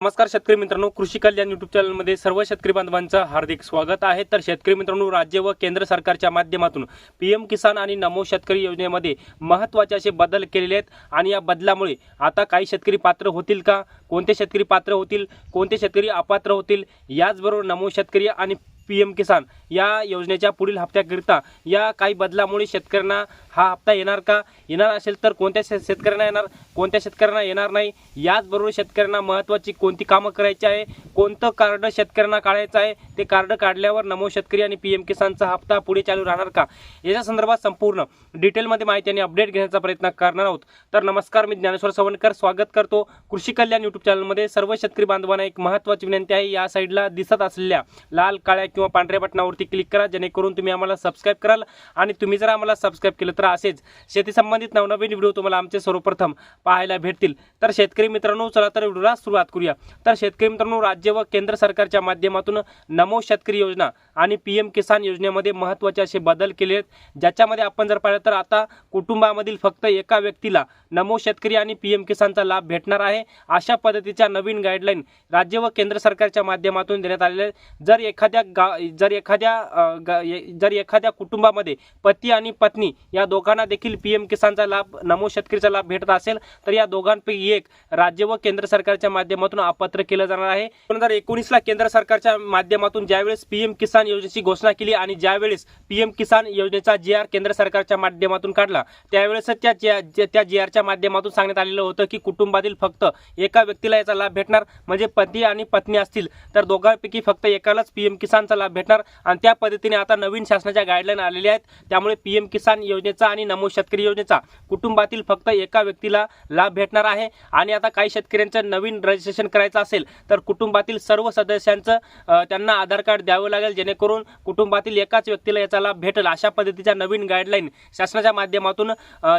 नमस्कार शेतकरी मित्रांनो कृषी कल्याण युट्यूब चॅनलमध्ये सर्व शेतकरी बांधवांचं हार्दिक स्वागत आहे. तर शेतकरी मित्रांनो राज्य व केंद्र सरकारच्या माध्यमातून पी एम किसान आणि नमो शेतकरी योजनेमध्ये महत्त्वाचे असे बदल केलेले आहेत आणि या बदलामुळे आता काही शेतकरी पात्र होतील का? कोणते शेतकरी पात्र होतील? कोणते शेतकरी अपात्र होतील? याचबरोबर नमो शेतकरी आणि पी एम किसान या योजनेच्या पुढील हप्त्याकरिता या काही बदलामुळे शेतकऱ्यांना हा हप्ता येणार का? येणार असेल तर कोणत्या शे शेतकऱ्यांना येणार? कोणत्या शेतकऱ्यांना येणार नाही? याचबरोबर शेतकऱ्यांना महत्त्वाची कोणती कामं करायची आहे? कोणतं कार्ड शेतकऱ्यांना काढायचं आहे? ते कार्ड काढल्यावर नमो शेतकरी आणि पी एम किसानचा हप्ता पुढे चालू राहणार का? याच्या संदर्भात संपूर्ण डिटेलमध्ये माहिती आणि अपडेट घेण्याचा प्रयत्न करणार आहोत. तर नमस्कार मी ज्ञानेश्वर सवणकर स्वागत करतो कृषी कल्याण युट्यूब चॅनलमध्ये सर्व शेतकरी बांधवांना एक महत्त्वाची विनंती आहे. या साईडला दिसत असलेल्या लाल काळ्या किंवा पांढऱ्या बटनावरती क्लिक करा जेणेकरून तुम्ही आम्हाला सबस्क्राईब कराल. आणि तुम्ही जर आम्हाला सबस्क्राईब केलं तर असेच शेती संबंधित नवनवीन व्हिडिओ तुम्हाला आमचे सर्वप्रथम पाहायला भेटतील. तर शेतकरी मित्रांनो चला तर व्हिडिओला सुरुवात करूया. तर शेतकरी मित्रांनो राज्य व केंद्र सरकारच्या माध्यमातून नमो शेतकरी योजना आणि पी एम किसान योजनेमध्ये महत्त्वाचे असे बदल केले आहेत. ज्याच्यामध्ये आपण जर पाहिलं तर आता कुटुंबामधील फक्त एका व्यक्तीला नमो शेतकरी आणि पी एम किसानचा लाभ भेटणार आहे. अशा पद्धतीच्या नवीन गाईडलाईन राज्य व केंद्र सरकारच्या माध्यमातून देण्यात आलेल्या आहेत. जर एखाद्या गा जर एखाद्या ए- जर एखाद्या कुटुंबामध्ये पती आणि पत्नी या दोघांना देखील पी एम किसानचा लाभ नमो शेतकरीचा लाभ भेटत असेल तर या दोघांपैकी एक राज्य व केंद्र सरकारच्या माध्यमातून अपात्र केलं जाणार आहे. दोन हजार एकोणीसला केंद्र सरकारच्या माध्यमातून ज्यावेळेस पी एम किसान योजनेची घोषणा केली आणि ज्यावेळेस पी एम किसान योजनेचा जी आर केंद्र सरकारच्या माध्यमातून काढला त्यावेळेस त्या जे- त्या जी आरच्या माध्यमातून सांगण्यात आलेलं होतं की कुटुंबातील फक्त एका व्यक्तीला याचा लाभ भेटणार म्हणजे पती आणि पत्नी असतील तर दोघांपैकी फक्त एकालाच पी एम किसानचा लाभ भेटणार. आणि त्या पद्धतीने आता नवीन शासनाच्या गाईडलाईन आलेल्या आहेत. त्यामुळे पी एम किसान योजनेचा आणि नमो शेतकरी योजनेचा कुटुंबातील फक्त एका व्यक्तीला लाभ भेटणार आहे. आणि आता काही शेतकऱ्यांचं नवीन रजिस्ट्रेशन करायचं असेल तर कुटुंबातील सर्व सदस्यांचं त्यांना आधार कार्ड द्यावं लागेल जेणेकरून कुटुंबातील एकाच व्यक्तीला याचा लाभ भेटेल अशा पद्धतीच्या नवीन गाईडलाईन शासनाच्या माध्यमातून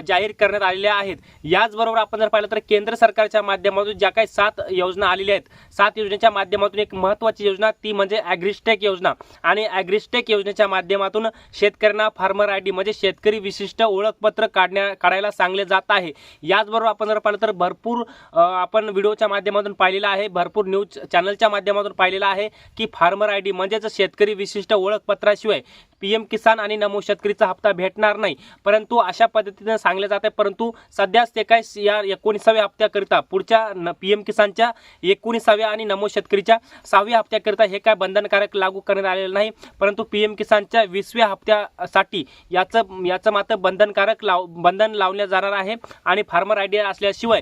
जाहीर करण्यात आलेल्या आहेत. याचबरोबर आपण जर पाहिलं तर केंद्र सरकारच्या माध्यमातून ज्या काही सात योजना आलेल्या आहेत सात योजनेच्या माध्यमातून एक महत्त्वाची योजना ती म्हणजे ॲग्रिस्टेक योजना. योजना आणि ॲग्रिस्टेक योजनेच्या माध्यमातून शेतकऱ्यांना फार्मर आय डी म्हणजे शेतकरी विशिष्ट ओळखपत्र काढण्या काढायला सांगले जात आहे. याचबरोबर आपण जर पाहिलं तर भरपूर आपण व्हिडिओच्या माध्यमातून पाहिलेलं आहे भरपूर न्यूज चॅनलच्या माध्यमातून पाहिलेलं आहे की फार्मर आय डी म्हणजेच शेतकरी विशिष्ट ओळखपत्राशिवाय पी एम किसान आणि नमो शेतकरीचा हप्ता भेटणार नाही. परंतु अशा पद्धतीने सांगले जात आहे परंतु सध्याच ते काय या एकोणीसाव्या हप्त्याकरिता पुढच्या पी एम किसानच्या एकोणीसाव्या आणि नमो शेतकरीच्या सहाव्या हप्त्याकरिता हे काय बंधनकारक लागू करण्यात आलेलं नाही. परंतु पी एम किसानच्या वीसव्या हप्त्यासाठी याचं याचं मात्र बंधनकारक लाव बंधन लावण्यात जाणार आहे. आणि फार्मर आयडिया असल्याशिवाय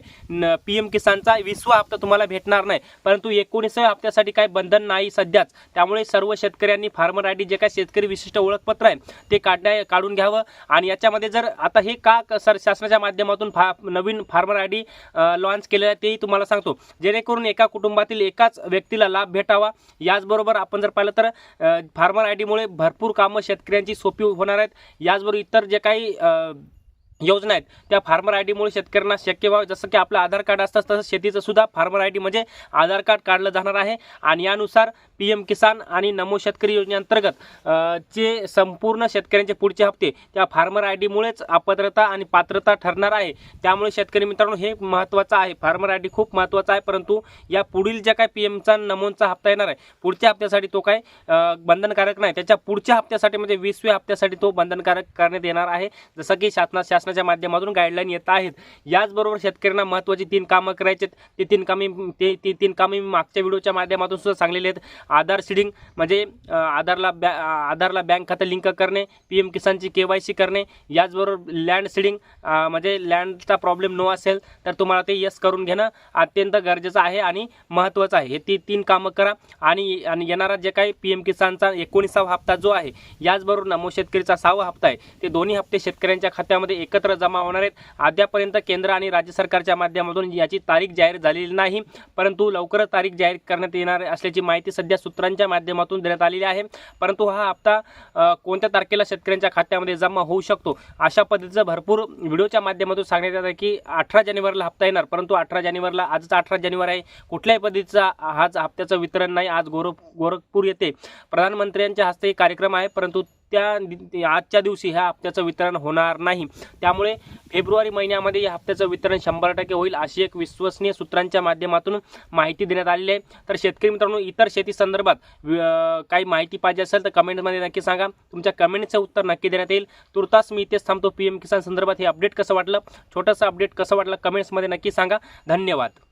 पी एम किसानचा वीसवा हप्ता तुम्हाला भेटणार नाही. परंतु एकोणीसाव्या हप्त्यासाठी काय बंधन नाही सध्याच. त्यामुळे सर्व शेतकऱ्यांनी फार्मर आय डी जे काय शेतकरी विशिष्ट ओळखपत्र आहे. ते काढण्या काढून घ्यावं. आणि याच्यामध्ये जर आता हे का क- सर शासनाच्या माध्यमातून फा नवीन फार्मर आय डी लॉन्च केलेलं आहे तेही तुम्हाला सांगतो. जेणेकरून एका कुटुंबातील एकाच व्यक्तीला लाभ भेटावा. याचबरोबर आपण जर पाहिलं तर फार्मर आय डीमुळे भरपूर कामं शेतकऱ्यांची सोपी होणार आहेत. याचबरोबर इतर जे काही योजना आहेत. त्या फार्मर आय डीमुळे शेतकऱ्यांना शक्य व्हावं. जसं की आपलं आधार कार्ड असतं तसं शेतीचं सुद्धा फार्मर आय डी म्हणजे आधार कार्ड काढलं जाणार आहे. आणि यानुसार पी एम किसान आणि नमो शेतकरी योजनेअंतर्गत जे संपूर्ण शेतकऱ्यांचे पुढचे हप्ते त्या फार्मर आय डीमुळेच अपात्रता आणि पात्रता ठरणार आहे. त्यामुळे शेतकरी मित्रांनो हे महत्त्वाचं आहे. फार्मर आय डी खूप महत्त्वाचा आहे परंतु या पुढील ज्या काय पी एमचा नमोंचा हप्ता येणार आहे पुढच्या हप्त्यासाठी तो काय बंधनकारक नाही. त्याच्या पुढच्या हप्त्यासाठी म्हणजे वीसव्या हप्त्यासाठी तो बंधनकारक करण्यात येणार आहे. जसं की शासना शासन शासनाच्या माध्यमातून गाईडलाईन येत आहेत. याचबरोबर शेतकऱ्यांना महत्त्वाची तीन कामं करायची आहेत. ते तीन कामे ते ती तीन कामे मी मागच्या व्हिडिओच्या माध्यमातून सुद्धा सांगलेले आहेत. आधार सीडिंग म्हणजे आधारला बॅ आधारला बँक खातं लिंक करणे पी एम किसानची के वाय सी करणे याचबरोबर लँड सीडिंग म्हणजे लँडचा प्रॉब्लेम नो असेल तर तुम्हाला ते यस करून घेणं अत्यंत गरजेचं आहे आणि महत्त्वाचं आहे. हे ती तीन कामं करा आणि आणि येणारा जे काही पी एम किसानचा एकोणीसावा हप्ता जो आहे याचबरोबर नमो शेतकरीचा सहावा हप्ता आहे ते दोन्ही हप्ते शेतकऱ्यांच्या खात्यामध्ये एकत्र जमा होणार आहेत. अद्यापर्यंत केंद्र आणि राज्य सरकारच्या माध्यमातून याची तारीख जाहीर झालेली नाही. परंतु लवकरच तारीख जाहीर करण्यात येणार असल्याची माहिती सध्या सूत्रांच्या माध्यमातून देण्यात आलेली आहे. परंतु हा हप्ता कोणत्या तारखेला शेतकऱ्यांच्या खात्यामध्ये जमा होऊ शकतो? अशा पद्धतीचं भरपूर व्हिडिओच्या माध्यमातून सांगण्यात येत आहे की अठरा जानेवारीला हप्ता येणार परंतु अठरा जानेवारीला आजच अठरा जानेवारी आहे. कुठल्याही पद्धतीचा आज हप्त्याचं वितरण नाही. आज गोरख गोरखपूर येथे प्रधानमंत्र्यांच्या हस्ते कार्यक्रम आहे. परंतु त्या आजच्या दिवशी ह्या हप्त्याचं वितरण होणार नाही. त्यामुळे फेब्रुवारी महिन्यामध्ये या हप्त्याचं वितरण शंभर टक्के होईल अशी एक विश्वसनीय सूत्रांच्या माध्यमातून माहिती देण्यात आलेली आहे. तर शेतकरी मित्रांनो इतर शेती संदर्भात काही माहिती पाहिजे असेल तर कमेंटमध्ये नक्की सांगा. तुमच्या कमेंटचं उत्तर नक्की देण्यात येईल. तुर्तास मी इथेच थांबतो. पी एम किसान संदर्भात हे अपडेट कसं वाटलं? छोटंसं अपडेट कसं वाटलं? कमेंट्समध्ये नक्की सांगा. धन्यवाद.